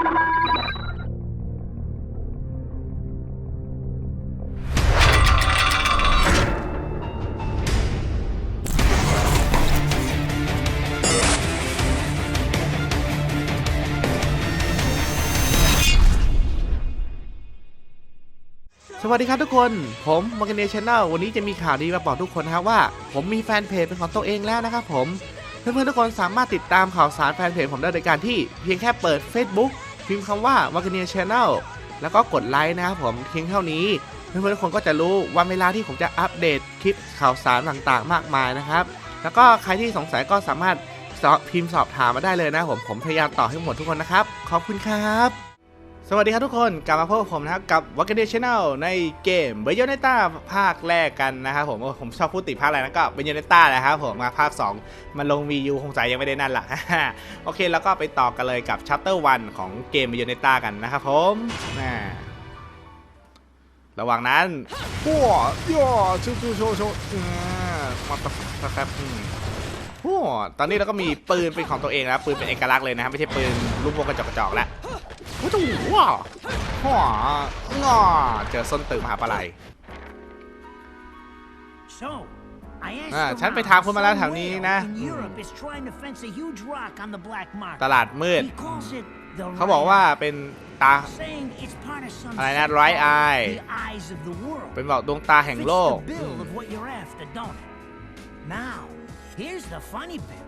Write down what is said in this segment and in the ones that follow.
สวัสดีครับทุกคน ผมม o ก a เนช n แนลวันนี้จะมีข่าวดีมาบอกทุกคนนะครับว่า ผมมีแฟนเพจเป็นของตัวเองแล้วนะครับผม เพื่อนๆทุกคนสามารถติดตามข่าวสารแฟนเพจผมได้โดยการที่เพียงแค่เปิด Facebook พิมพ์คำว่าวากเนช n แนลแล้วก็กดไลค์นะครับผมเพียงเท่านี้ เพื่อนๆทุกคนก็จะรู้วันเวลาที่ผมจะอัปเดตคลิปข่าวสารต่างๆ มากมายนะครับ แล้วก็ใครที่สงสัยก็สามารถพิมพ์สอบถามมาได้เลยนะผมผมพยายามตอบให้หมดทุกคนนะครับ ขอบคุณครับ สวัสดีครับทุกคน กลับมาพบกับผมนะครับ กับ w a k a d e Channel ในเกม b a y o n e t a ภาคแรกกันนะครับผมโอ้ผมชอบพูดติดภาคอะไรนะก็ b a y o n e t a นะครับผมมาภาค 2 มันลง Wii U คงใจยังไม่ได้นั่นละโอเค แล้วก็ไปต่อกันเลยกับ Chapter 1ของเกม b a y o n e t a กันนะครับผมน่าระหว่างนั้นปัวย่อชูชูโชโชอ่ามาตะครับปัวตอนนี้เราก็มีปืนเป็นของตัวเองแล้วปืนเป็นเอกลักษณ์เลยนะครับไม่ใช่ปืนลูกวงกระจอกกระจอกแล้ว โอ้โหว้าวหัวงอเจอส้นตึกมหาปลาไหล So, I asked อ่า around ฉันไปถามคนมาแล้วแถวนี้นะ somewhere in Europe is trying to fence a huge rock on the black ต market. ลาดมืด He calls it the เขาบอกว่าเป็นตา saying it's part of some อะไรนะ so-called right eye the eyes of the world. เป็นบอกดวงตาแห่ง Fits โลก the bill of what you're after, don't it? Now, here's the funny bit.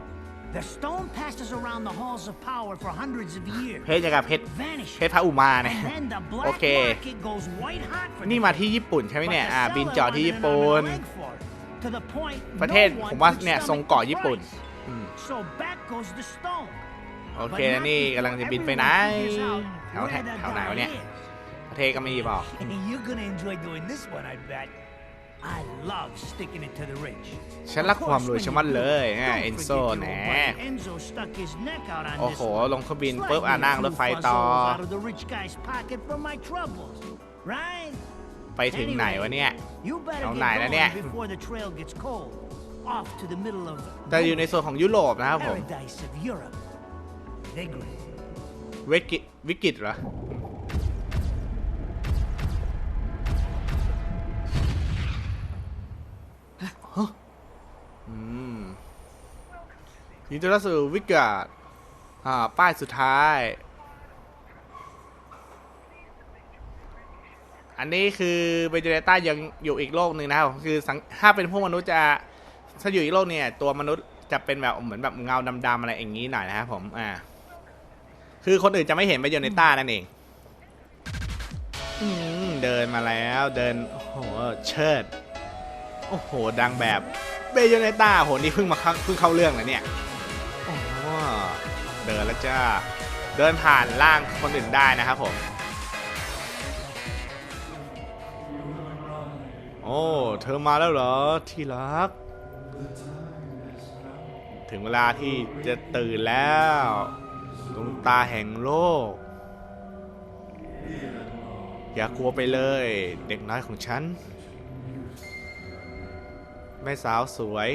The stone passes around the halls of power for hundreds of years. เพชรยังกับเพชร Vanishes. เพชรพระอุมาเนี่ย And then the black โอเค market goes white hot for นี่ the มา day. ที่ญี่ปุ่นใช่ไหม But เนี่ย the อ่าบิน seller จอดที่ wanted ญี่ an ปุ่น arm and a leg for it, to the point ประเทศ no one ผมว่า could เนี่ย stomach ทรงเกาะญี่ปุ่น the price. อืม So back goes the stone. โอเค But แล้ว not นี่ before กำลังจะบินไปไหน everyone figures out แถว where the แถวไหนวะ guy เนี่ย is. ประเทศก็ไม่บอก You're gonna enjoy doing this one, I bet. I love sticking it to the rich. ฉันรักความรวยชะมัดเลยอะ Don't เอนโซ forget แหน your old buddy Enzo stuck his neck out on โอ้ this โห one. ลงเครื่องบิน Slide ปุ๊บ me อะ a นั่งร few ถไฟต่อ fuzzoles out of the rich guy's pocket for my troubles, right? ไปถึงไหนวะเนี่ย You better เอา get ไหนแล้วเนี่ย going before the trail gets cold. Off to the middle of แต่อยู่ในโซนของยุโรปนะครับผม paradise of Europe. Vigrid. วิกฤตวิกฤตเหรอ อืมยินดีต้อนรับสู่วิกฤตอ่า ป้ายสุดท้าย อันนี้คือเบเจเนต้ายังอยู่อีกโลกหนึ่งนะครับคือถ้าเป็นพวกมนุษย์จะถ้าอยู่อีกโลกเนี่ย ตัวมนุษย์จะเป็นแบบเหมือนแบบเงาดำๆอะไรอย่างนี้หน่อยนะครับผม อ่า คือคนอื่นจะไม่เห็นเบโยเนต้านั่นเองอเดินมาแล้ว เดิน โอ้โห เชิด โอ้โห ดังแบบ เบโยเนต้าโหนี่เพิ่งมาเพิ่งเข้าเรื่องแล้วเนี่ยโอ้โหเดินแล้วจ้า เดินผ่านร่างคนอื่นได้นะครับผม โอ้ เธอมาแล้วเหรอที่รัก ถึงเวลาที่จะตื่นแล้วดวงตาแห่งโลก อย่ากลัวไปเลย เด็กน้อยของฉัน แม่สาวสวย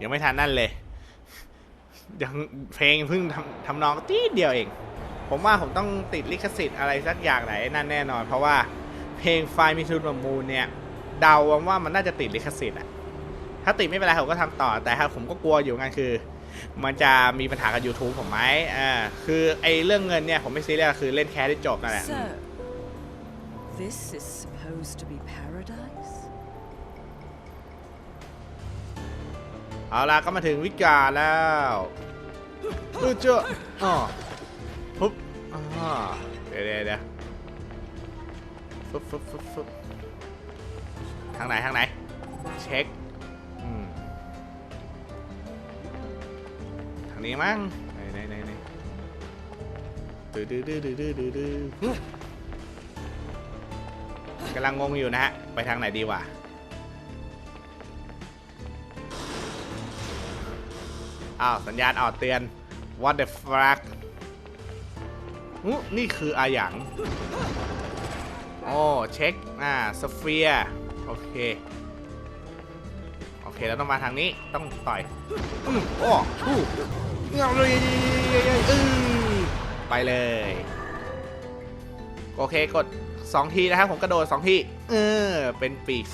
ยังไม่ทันนั่นเลย ยังเพลงเพิ่งทำทำนองตีเดียวเอง ผมว่าผมต้องติดลิขสิทธิ์อะไรสักอย่างไหนนั่นแน่นอน เพราะว่าเพลงไฟมิทูนมูลเนี่ยเดาว่ามันน่าจะติดลิขสิทธิ์อะถ้าติดไม่เป็นไรผมก็ทำต่อแต่ถ้าผมก็กลัวอยู่งั้นคือ มันจะมีปัญหากับ YouTube ผมไหมอ่าคือไอ้เรื่องเงินเนี่ยผมไม่ซีเรียสคือเล่นแคสได้จบนั่นแหละ So, this is supposed to be paradise? เอาล่ะก็มาถึงวิกาแล้วเออเจ้าอ๋อปุ๊บอ่าเดี๋ยวเดี๋ยวเดี๋ยวฟึบฟึบฟึบฟึบทางไหนทางไหน เช็คอืมทางนี้มั้งไหนไหนไหนไหนดื้อดื้อดื้อดื้อดื้อดื้อ กำลังงงอยู่นะฮะ ไปทางไหนดีวะอ้าวสัญญาณออดเตือน what the fuck นี่คืออาหยังโอ้เช็ค อ่าสเฟียโอเค โอเคเราต้องมาทางนี้ต้องต่อยอืมโอ้อู้เงาเลยไปเลย โอเคกด 2ทีนะครับผมกระโดด2ทีเออเป็นปีก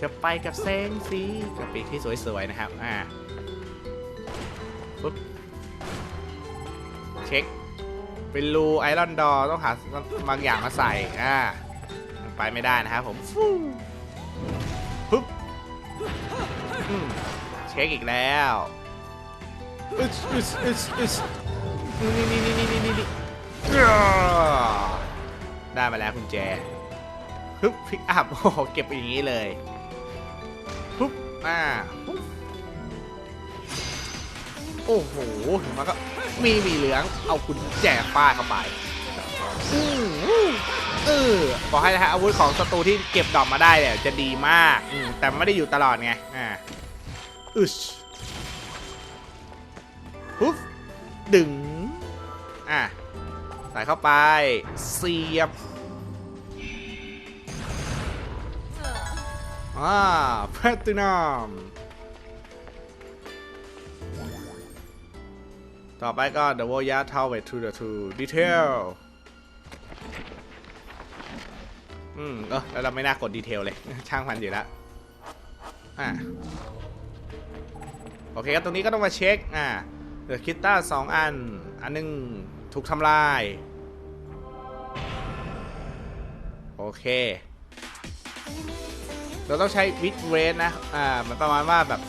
จะไปกับแสงสีกับปีกที่สวยๆนะครับอ่าปุ๊บเช็คเป็นรูไอรอนดอต้องหาบางอย่างมาใส่อ่าไปไม่ได้นะครับผมฟูปุ๊บเช็คอีกแล้วอึสอึสอึสอึสนี่นี่นี่นี่นี่นี่นี่ ได้มาแล้วคุณแจฮึบพิกอัพโอ้โหเก็บอย่างนี้เลยปุ๊บอ่าปุ๊บโอ้โหถึงมันก็มีมีเหลืองเอาคุณแจป้าดเข้าไปอืมเออบอกให้นะฮะอาวุธของศัตรูที่เก็บดอกมาได้เนี่ยจะดีมากอืมแต่ไม่ได้อยู่ตลอดไงอ่าอึชปุ๊บดึงอะ ส่เข้าไป เสียบอ่าแพลตินัมต่อไปก็ The Warrior Tower to the two detail อืมเออแล้วเราไม่น่ากดดีเทลเลย ช่างมันอยู่แล้วอ่าโอเคครับตรงนี้ก็ต้องมาเช็ค อ่าเหลือคิตต้าสองอัน อันหนึงถูกทำลาย เค เราต้องใช้วิดเรสนะ อ่า มันประมาณว่าแบบ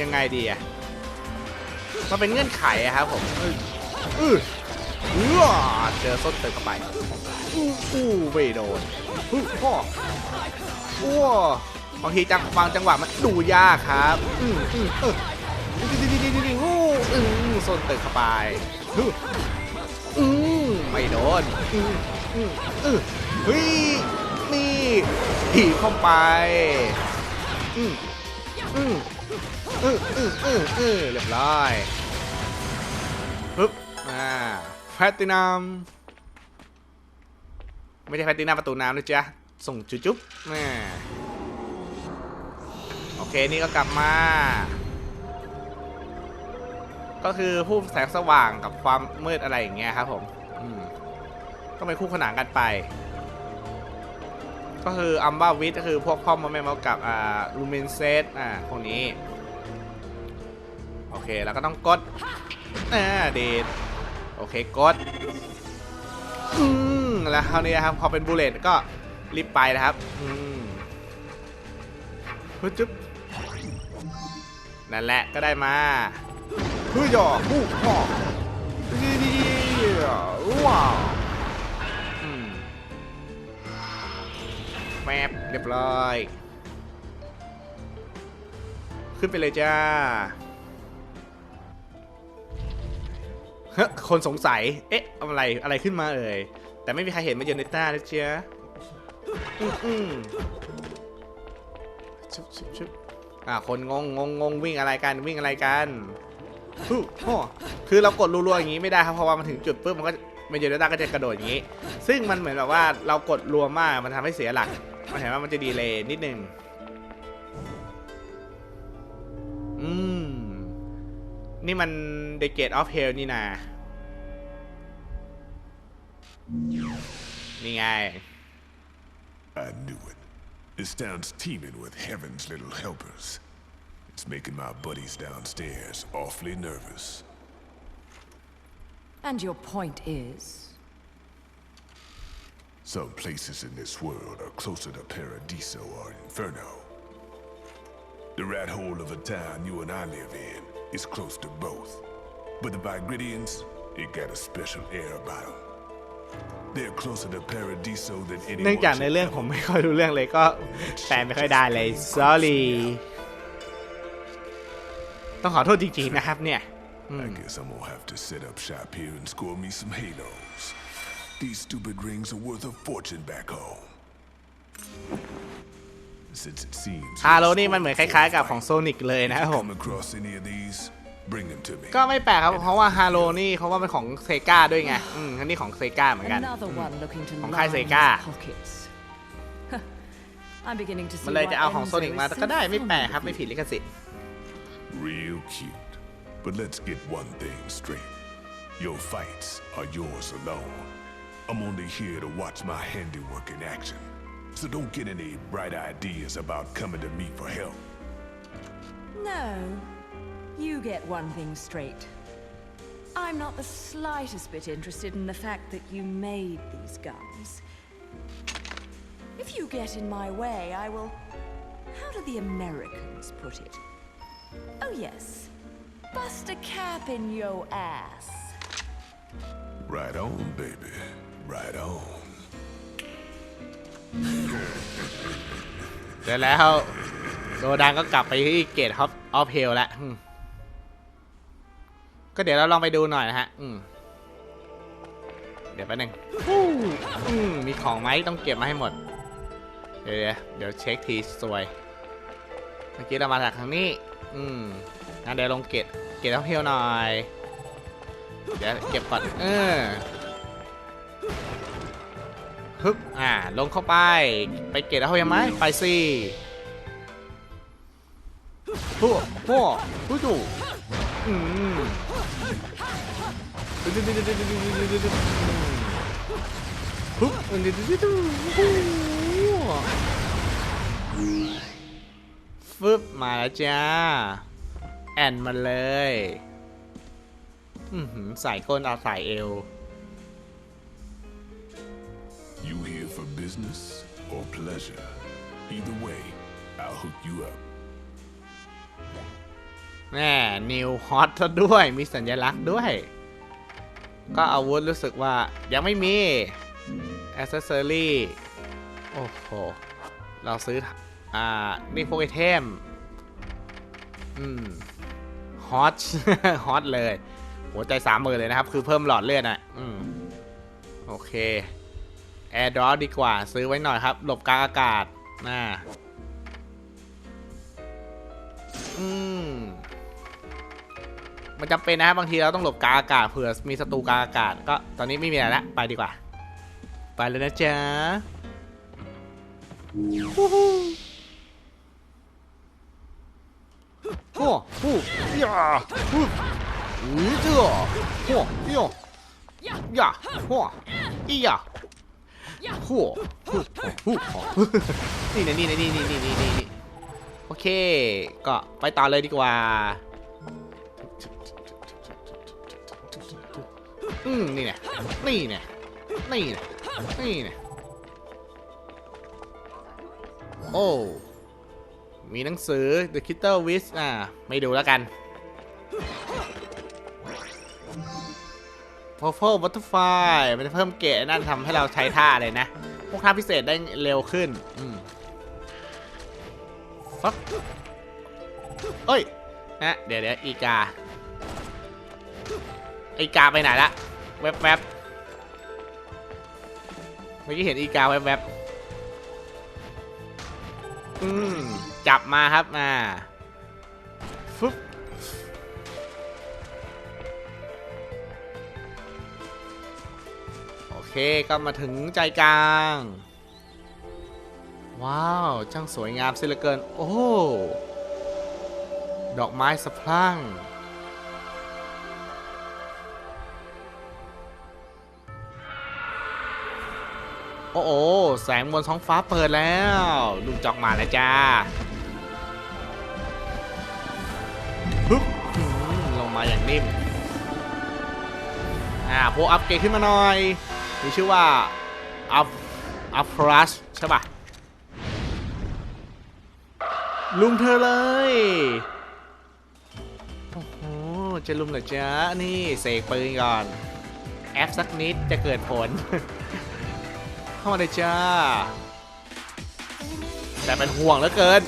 ยังไงดีอะมันเป็นเงื่อนไขอะครับผมอืออือเอื้อเจอส้นเติมเข้าไป อู้อู้ไม่โดนฮึพ่ออ้วบางทีจังบางจังหวะมันดูยากครับ อืมอืมเออดีดีดีดีดีดีอู้อืมส้นเติมเข้าไปอืมไม่โดน อืมอืมอือ เฮ้ยนี่ถีบเข้าไป อืมอืมอืออืออืออือเรียบร้อยปึ๊บอ่าแพลตินัมไม่ใช่แพลตินัมประตูน้ำนะจ๊ะ ส่งจุ๊บจุ๊บแม่โอเค นี่ก็กลับมา ก็คือผู้แสงสว่างกับความมืดอะไรอย่างเงี้ยครับผม อืม ก็เป็นคู่ขนานกันไป ก็คืออัมบาวิทก็คือพวกพ่อมอแม่มากับอ่าลูเมนเซตอ่าพวกนี้ โอเคแล้วก็ต้องกดอ่าเดทโอเคกดอืมแล้วคราวนี้นะครับพอเป็นบูเลตก็รีบไปนะครับอืมฮึจุ๊บนั่นแหละก็ได้มาฮ้ยอฮู้พ่อดีดีว้าว แมปเรียบร้อย ขึ้นไปเลยจ้าเฮ้คนสงสัย เอ๊ะ อะไร อะไรขึ้นมาเอ่ย แต่ไม่มีใครเห็นมาเยนเนต้าเลยเชียอืมชุบชุบชุบอ่า คนงงงงงงวิ่งอะไรกัน วิ่งอะไรกันฮู้โอ้คือเรากดรัวๆอย่างนี้ไม่ได้ครับ เพราะว่ามันถึงจุดปุ๊บมันก็เมเยนเนต้าก็จะกระโดดอย่างนี้ ซึ่งมันเหมือนแบบว่าเรากดรัวมากมันทำให้เสียหลัก มันเห็นว่ามันจะดีเลย์นิดนึง อืม นี่มัน The Gate of Hell นี่นา นี่ไง I knew it. This town's teeming with heaven's little helpers. It's making my buddies downstairs awfully nervous. And your point is? Some places in this world are closer to Paradiso or Inferno. The rat hole of a town you and I live in is close to both. But the Vigridians, it got a special air about them. They're closer to Paradiso than เนื่อง anyone จากใน should เรื่อง ever ผมไม่ be. ค่อยรู้เรื่องเลยก็แปลไม่ค่อยได้เลย sorry ต้องขอโทษจริงๆนะครับเนี่ย I guess I'm gonna have to set up shop here and score me some halos. These stupid rings are worth a fortune back home. Since it seems ฮาโลนี่มันเหมือนคล้ายๆ กับของโซนิกเลยนะครับผม come across any of these, bring them to me. ก็ไม่แปลกครับ เพราะว่าฮาโลนี่เขาว่าเป็นของเซกาด้วยไง อืมอันนี้ของเซกาเหมือนกัน Another one looking to Không line khai his gì cả. pockets. I'm beginning to see มันเลย why จะเอาของโซ Enzo นิก is มา so ก็ได้ไม่แปลกครับ fond ไม่ of ผิดลิขสิทธิ์ Real cute. But let's get one thing straight. Your fights are yours alone. I'm only here to watch my handiwork in action. So don't get any bright ideas about coming to me for help. No. You get one thing straight. I'm not the slightest bit interested in the fact that you made these guns. If you get in my way, I will. How do the Americans put it? Oh, yes. Bust a cap in your ass. Right on, baby. Right on. เดี๋ยวแล้วโดดังก็กลับไปที่เกตฮอปออฟเฮลแล้วก็เดี๋ยวเราลองไปดูหน่อยนะฮะเดี๋ยวแป๊บนึงมมีของไหมต้องเก็บมาให้หมด เดี๋ยวเดี๋ยวเช็คทีสวย เมื่อกี้เรามาจากทางนี้ อืมงั้นเดี๋ยวลงเกตเกตออฟเฮลหน่อย เดี๋ยวเก็บก่อน เออ ฮึบอ่า ลงเข้าไป ไปเกตเอายังไหมไปสิพวกพวกผู้ดูอืมฮึบฟึบมาแล้วจ้า แอนมาเลย อือหือใส่ก้นเอาใส่เอว business or pleasure? Either way, I'll hook you up. แน่นิวฮอตซะด้วย มีสัญลักษณ์ด้วย ก็อาวุธรู้สึกว่ายังไม่มีอ c เซสซอรี่โอ้โห เราซื้อ อ่า นี่พวกไอเทม อืม ฮอต ฮอตเลย หัวใจสามมือเลยนะครับ คือเพิ่มหลอดเลือดอะ อืม โอเค แอร์ดรอดีกว่าซื้อไว้หน่อยครับ หลบกลางอากาศน่าอืมมันจำเป็นนะครับบางทีเราต้องหลบกลางอากาศเผื่อมีศัตรูกลางอากาศ ก็ตอนนี้ไม่มีอะไรละไปดีกว่า ไปเลยนะจ๊ะฮู้ฮู้โอ้โหย่าฮู้อุ้ยเจ้าโอ้ย่าย่าโอ้อีย่า โอ้โหฮู้ฮู้นี่นะนี่นะนี่นี่นี่นี่นี่โอเค ก็ไปต่อเลยดีกว่า อืมนี่เนี่ยนี่เนี่ยนี่เนี่ยนี่เนี่ยโอ้ มีหนังสือ The Kitter w i s อ่า ไม่ดูแล้วกัน p u r p l e Butterfly มันจะเพิ่มเกรดนั่นทำให้เราใช้ท่าเลยนะ พวกท่าพิเศษได้เร็วขึ้น อืมฟักเอ้ย นะ เดี๋ยวเดี๋ยวอีกา อีกาไปไหนละแวบๆบเมื่อกี้เห็นอีกาแวบๆอืม จับมาครับมาฟึบ เคก็มาถึงใจกลาง ว้าวช่างสวยงามเสียเหลือเกิน โอ้ดอกไม้สะพรั่ง โอ้โหแสงบนท้องฟ้าเปิดแล้วลูกจอกมาแล้วจ้าฮึบอืมลงมาอย่างนิ่มอ่าโพอัพเกรดขึ้นมาหน่อย มีชื่อว่าอัพอัพพลัสใช่ปะลุมเธอเลย โอ้โห จะลุมเหรอจ๊ะ นี่เสกปืนก่อน แอปสักนิดจะเกิดผล เข้ามาเลยจ้า แต่เป็นห่วงเหลือเกิน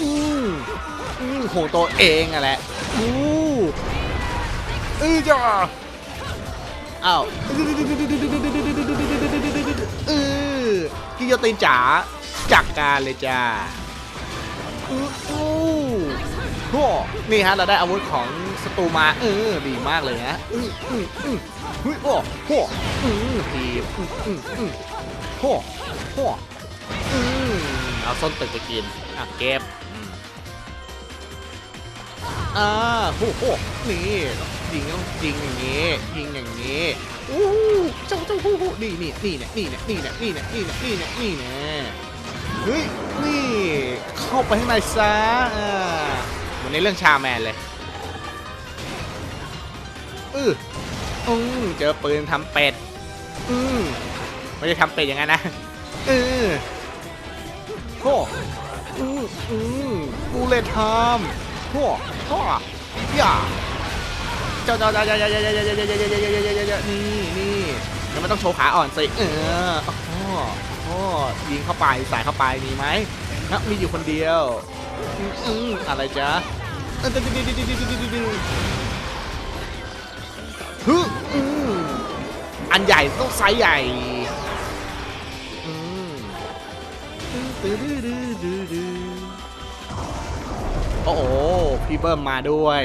อืมอืมห่วงตัวเองอะแหละอู้อือจ้า อ้าวอือกิโยตินจ๋าจักการเลยจ้าอู้อู้โอ้นี่ฮะ เราได้อาวุธของศัตรูมา เออ ดีมากเลยนะอืออืออือโอ้โหอือทีอืออืออือโอ้โหอืมเอาส้นตึกไปกิน อะ เก็บอ่าโอ้โหนี่ ยิงต้องยิงอย่างงี้ยิงอย่างงี้อู้เจ้าเจ้าฮู้ฮู้นี่นี่นี่เนี่ยนี่เนี่ยนี่เนี่ยนี่เนี่ยนี่เนี่ยนี่เนี่ยนี่เนี่ยเฮ้ยนี่เข้าไปข้างในซะเหมือนในเรื่องชาแมนเลยอืออืมเจอปืนทำเป็ดอืมไม่ได้ทำเป็ดอย่างนั้นนะเออโอ้อืมอืมกูเลยทำโอ้โอ้ย่า เจ้าเจ้าเจ้าเจ้าเจ้าเจ้าเจ้าเจ้าเจ้าเจ้าเจ้าเจ้าเจ้าเจ้าเจ้านี่นี่แล้วมันต้องโชว์ขาอ่อนสิเออโอ้โหโอ้ยิงเข้าไปใส่เข้าไปมีไหมนะมีอยู่คนเดียวอืมอะไรจ๊ะเออดึงดึงดึงดึงดึงดึงดึงดึงฮึอืมอันใหญ่ต้องไซส์ใหญ่อืมดื้อดื้อดื้อดื้อดื้อโอ้โหพี่เบิ้มมาด้วย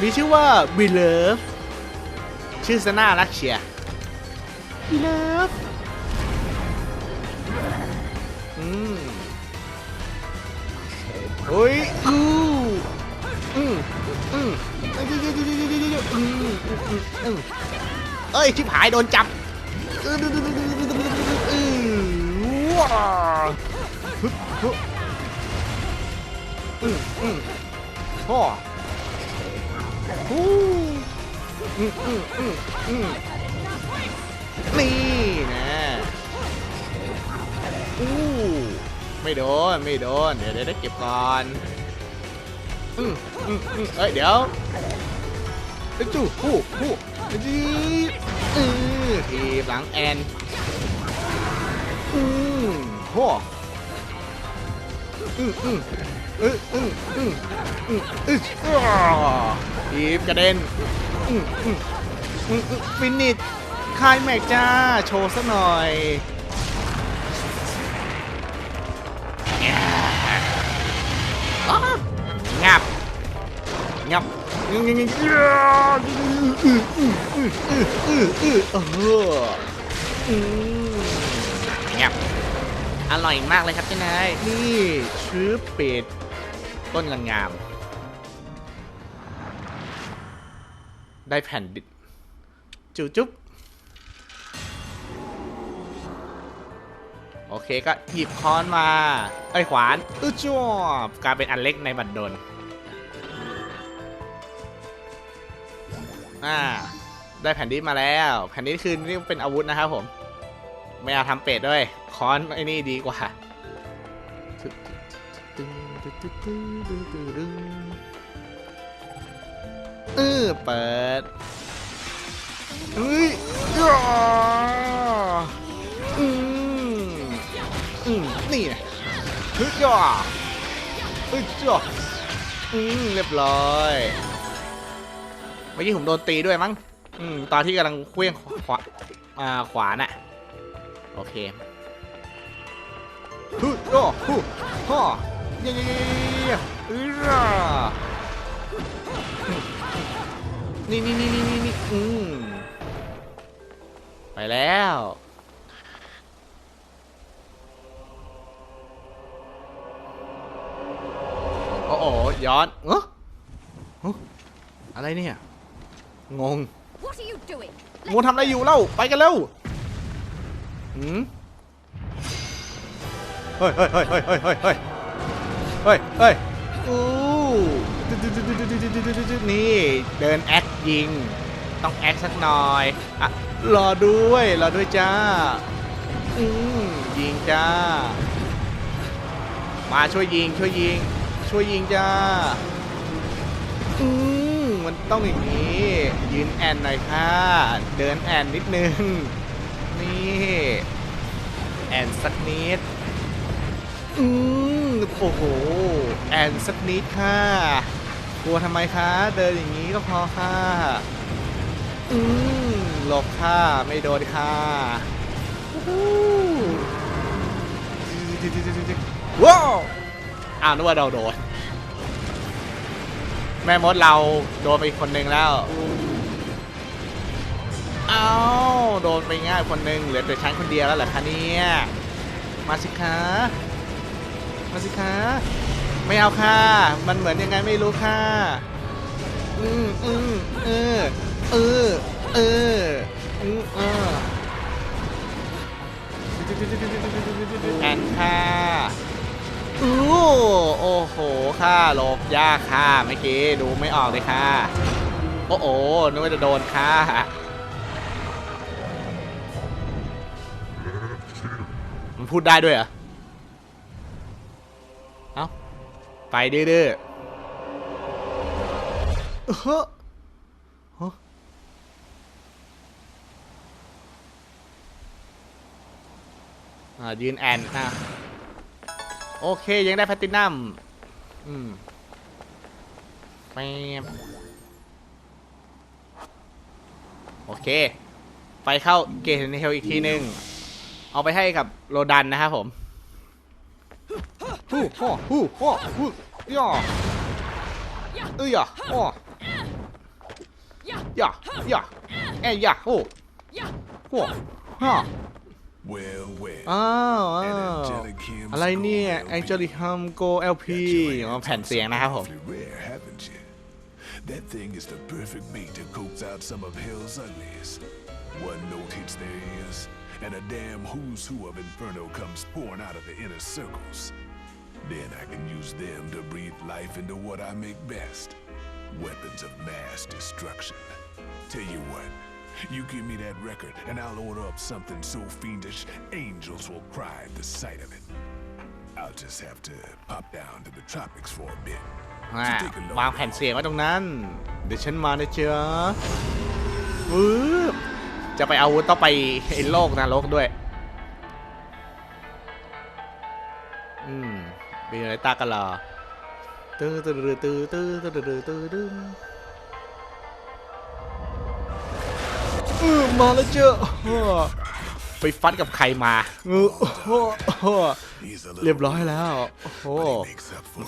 มีชื่อว่าบีเลิฟชื่อซะน่ารักเชียบีเลิฟอืมเฮ้ยอืออืมอืมอืมอืมอืมอืมเอ้ยชิบหายโดนจับอืออือว้าฮึบฮึบ อืมอืมพ่อฮู้อืมอืมอืมอืมนี่นะอู้ไม่โดน ไม่โดน เดี๋ยวเดี๋ยวได้เก็บก่อนอืมอืมอืมเอ้ย เดี๋ยวเอ้จู่ฮู้ฮู้จีอือทีหลังแอนอืมโห อื้ออืออืออืออืออีฟกระเด็นอืออืออื้อฟินิชคายแม็กจ้า โชว์สักหน่อยงับงับยังยังยังงับ อร่อยมากเลยครับเจ้านายนี่ชื้อเป็ดต้นงงามๆได้แผ่นดิจุจุ๊บโอเคก็หยิบค้อนมาไอ้ขวานอึ๊จ้วบกลายเป็นอันเล็กในบัดดลอ่าได้แผ่นดินมาแล้ว แผ่นดินคือนี่เป็นอาวุธนะครับผม ไม่เอาทำเป็ดด้วยค้อนไอ้นี่ดีกว่าเออเปิดเฮ้ยย่าอืมอืมนี่ไงเฮ้ยย่าเฮ้ยย่าอืมเรียบร้อยเมื่อกี้ผมโดนตีด้วยมั้งอืมตอนที่กำลังเคลื่องขวาอ่าขวาน่ะ โอเคฮึโอ้ฮู้ฮ่อเย้เย้เย้เย้เอื้อนี่นี่นี่นี่นี่นี่อืมไปแล้วโอ้โหย้อนเออเอ้ออะไรเนี่ย งง What are you doing? งูทำอะไรอยู่เล่า ไปกันเร็ว หืมเฮ้ยเฮ้ยเฮ้ยเฮ้ยเฮ้ยเฮ้ยเฮ้ยเฮ้ยเฮ้ยอู้นี่เดินแอคยิง ต้องแอคสักหน่อยอะรอด้วยรอด้วยจ้าอืมยิงจ้า มาช่วยยิงช่วยยิง ช่วยยิงจ้าอืมมันต้องอย่างนี้ ยืนแอนหน่อยค่ะ เดินแอนนิดนึง นี่แอนสักนิดอืมโอ้โหแอนสักนิดค่ะกลัวทำไมคะ เดินอย่างนี้ก็พอค่ะอืมหลบค่ะไม่โดนค่ะว้าวอ้าวนึกว่าเราโดน แม่มดเราโดนไปอีกคนหนึ่งแล้ว เอาโดนไปง่ายคนหนึ่งเหลือแต่ฉันคนเดียวแล้วเหรอคะเนี่ยมาสิคะมาสิคะไม่เอาค่ะ มันเหมือนยังไงไม่รู้ค่ะ อืมอืมเออเออเอออืมเออแอนค่ะอู้โอ้โหค่ะหลบยากค่ะเมื่อกี้ดูไม่ออกเลยค่ะ โอ้โหนึกว่าจะโดนค่ะ มันพูดได้ด้วยเหรอ เอ้า ไปดื้อๆเออฮะอ่ายืนแอนอะโอเค ยังได้แพลตตินัมอืมแป๊บโอเค ไปเข้าเกตเฮลอีกทีหนึ่ง เอาไปให้กับโรดันนะครับผมฮู้ฮ่อฮู้ฮ่อฮู้ย่อเอ้ยอ่ออ้อย่อย่อเอ้ยย่อโอ้โหฮ่ออ้าวอะไรเนี่ยแองเจลิคัมโกเอลพีแผ่นเสียงนะครับผม That thing is the perfect mate to coax out some of Hell's uglies. One note hits their ears, and a damn who's who of Inferno comes pouring out of the inner circles. Then I can use them to breathe life into what I make best weapons of mass destruction. Tell you what, you give me that record, and I'll order up something so fiendish, angels will cry at the sight of it. I'll just have to pop down to the tropics for a bit. อ่า So take a look. วางแผ่นเสียงไว้ตรงนั้น เดี๋ยวฉันมานะเจ้าวืบ จะไปเอาวุธต้องไปโลกนรกด้วย อืมมีอะไรตากันหรอตื้อตื้อตื้อตื้อตื้อตื้อตื้อตื้อเออมาแล้วเจ้าไปฟัดกับใครมาเออโอ้โหเรียบร้อยแล้วโอ้โห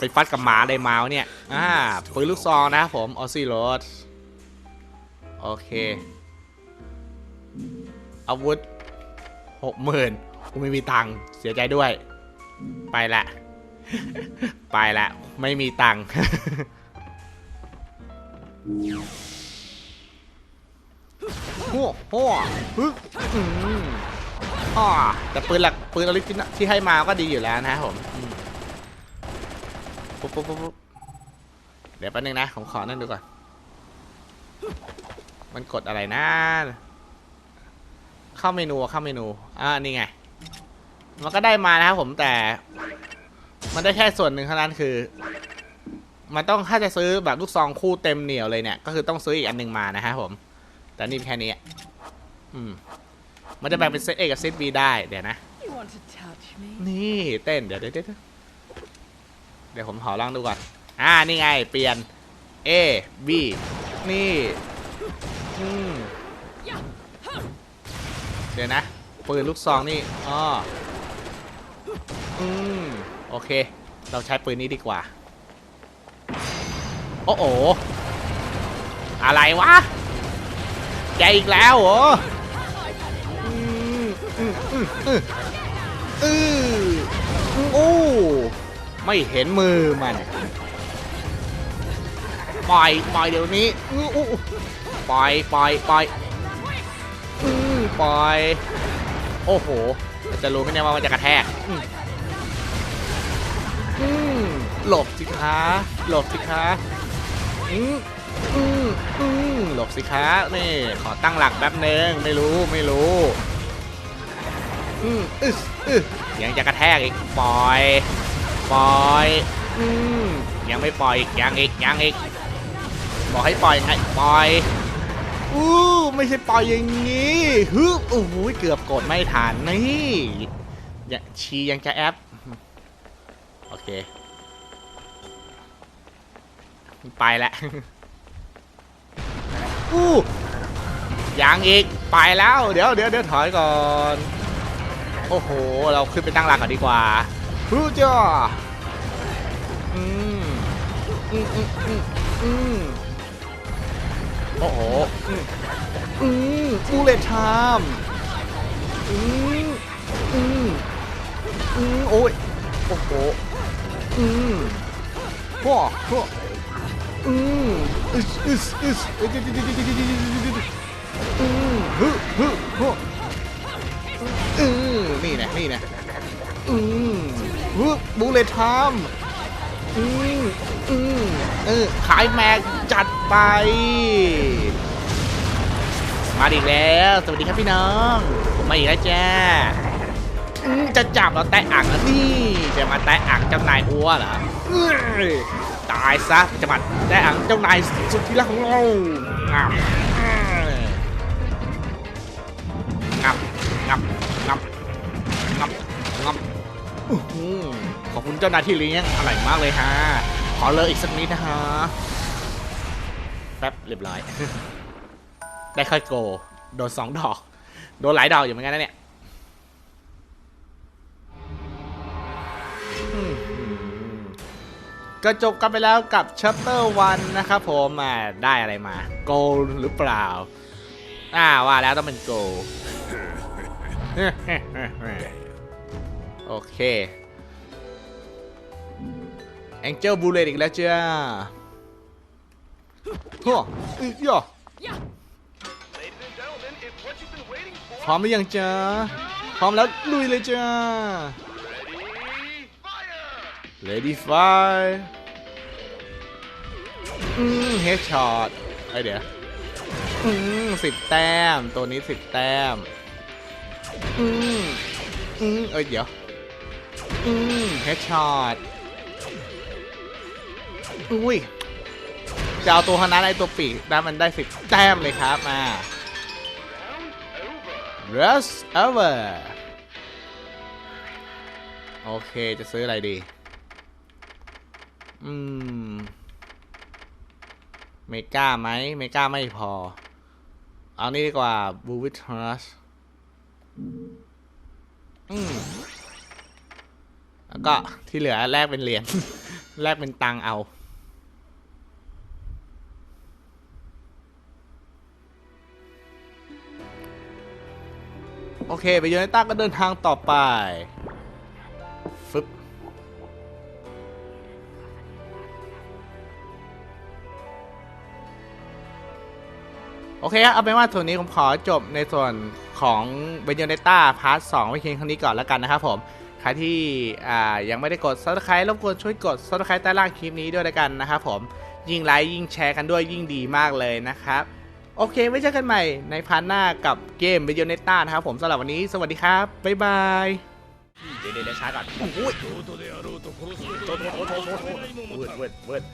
ไปฟัดกับหมาเลยมาเนี่ยอ่าปืนลูกซองนะผมออซี่โรสโอเค อาวุธหกหมื่นกูไม่มีตังค์เสียใจด้วย ไปละ ไปละ ไม่มีตังค์โอ้โหฮึอือ่าแต่ปืนหลักปืนออริจินที่ให้มาก็ดีอยู่แล้วนะผมปุ๊บปุ๊บปุ๊บปุ๊บเดี๋ยวแป๊บนึงนะ ผมขอนั่นดูก่อน มันกดอะไรนะ เข้าเมนูเข้าเมนูอ่านี่ไง มันก็ได้มานะครับผมแต่ มันได้แค่ส่วนหนึ่งเท่านั้นคือ มันต้องถ้าจะซื้อแบบลูกซองคู่เต็มเหนียวเลยเนี่ย ก็คือต้องซื้ออีกอันหนึ่งมานะครับผม แต่นี่แค่นี้อืมมันจะแบ่งเป็นเซต A กับเซต B ได้เดี๋ยวนะ นี่เต้นเดี๋ยวเดี๋ยวเดี๋ยวเดี๋ยวผมขอลองดูก่อน อ่านี่ไง เปลี่ยน A B นี่ อืม เดี๋ยวนะ ปืนลูกซองนี่อ๋ออืมโอเค เราใช้ปืนนี้ดีกว่า โอ้โห อะไรวะแกอีกแล้วเหรออืมอืมอืมอืมอืมโอ้ไม่เห็นมือมันปล่อยปล่อยเดี๋ยวนี้อู้ปล่อยปล่อยปล่อย ปล่อย โอ้โห จะรู้ไหมเนี่ยว่ามันจะกระแทกอืมหลบสิคะหลบสิคะอืมอืมอืมหลบสิคะนี่ ขอตั้งหลักแป๊บนึงไม่รู้ไม่รู้อืมอึสอึยังจะกระแทกอีกปล่อย ปล่อยอืมยังไม่ปล่อยอีกยังอีกยังอีกบอกให้ปล่อยไงปล่อย อู้ไม่ใช่ปล่อยอย่างนี้ฮึโอ้โหเกือบกดไม่ทันนี่ยชียังจะแอปโอเค ไปแล้วอู้ยังอีก ไปแล้ว เดี๋ยวเดี๋ยวเดี๋ยวถอยก่อน โอ้โห เราขึ้นไปตั้งหลักก่อนดีกว่าฮู้จ้าอืมอืมอืมอืมอืม โอ้โห อืมบูเลตไทม์อืมอืมอืมโอ้ย โอ้โห อืมพ่อพ่ออืมอึสอึสอึสอึสอืมฮึฮึฮึอืมนี่นะนี่นะอืมฮึบูเลตไทม์อืมอืมเออขายแม็กจัด ไป มาอีกแล้ว สวัสดีครับพี่น้อง ผมมาอีกแล้วจ้าจะจับเราแตะอ่างแล้วนี่ จะมาแตะอ่างเจ้านายอัวเหรอตายซะจะมาแตะอ่างเจ้านายสุดที่รักของเรางับงับงับงับงับงับขอบคุณเจ้านายที่เลี้ยงอร่อยมากเลยฮะขอเลยอีกสักนิดนะฮะ แป๊บเรียบร้อย ได้ค่อยโก โดนสองดอก โดนหลายดอกอยู่เหมือนกันนะเนี่ยก็จบกันไปแล้วกับ chapter 1นะครับผมอ่าได้อะไรมา โกหรือเปล่า อ่าว่าแล้วต้องเป็นโกโอเค Angel Bullet อีกแล้วเจ้า โอ้ยย่อพร้อมหรือยังจ๊ะพร้อมแล้วลุยเลยจ้า Ready fire อืมเฮดช็อตไอเดี๋ยวอืมสิบแต้ม ตัวนี้สิบแต้ม อืมอืมเอ้ยเดี๋ยว อืมเฮดช็อตอุ้ย จะเอาตัวคณะไอตัวปีกได้มันได้สิบแต้มเลยครับมา Rush over โอเคจะซื้ออะไรดี อืม เมกาไหมเมกาไม่พอ เอานี่ดีกว่า b u w i t r u s อืมแล้วก็ที่เหลือแลกเป็นเหรียญ แลกเป็นตังเอา โอเค ไปยูไนต้าก็เดินทางต่อไป ฟึบ โอเคครับเอาเป็นว่าส่วนนี้ผมขอจบในส่วนของเบน y เนต้าพาร์ทสองไว้เพียงเท่านี้ก่อนแล้วกันนะครับผม ใครที่ยังไม่ได้กด subscribe รบกวนช่วยกด subscribe ใต้ล่างคลิปนี้ด้วยแล้วกันนะครับผม ยิ่งไลค์ยิ่งแชร์กันด้วยยิ่งดีมากเลยนะครับ โอเค ไว้เจอกันใหม่ในพาร์ทหน้ากับเกมเบน y เนต้านะครับผมสำหรับวันนี้สวัสดีครับ บ๊ายบาย เดี๋ยวเดี๋ยวช้าก่อนโอ้ยโถโถโถโถโถเวิร์ดเวิร์ดเวิร์ด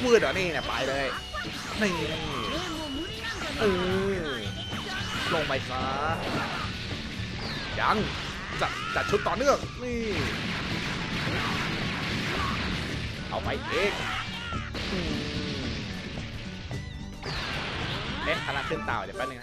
เวิร์ดเหรอนี่เนี่ยไปเลยนี่เออลงไปซะยังจัดจัดชุดต่อเนื่องนี่ เอาไปเองอืม เอ๊ะพลังขึ้นเต่าเดี๋ยวแป๊บนึงนะ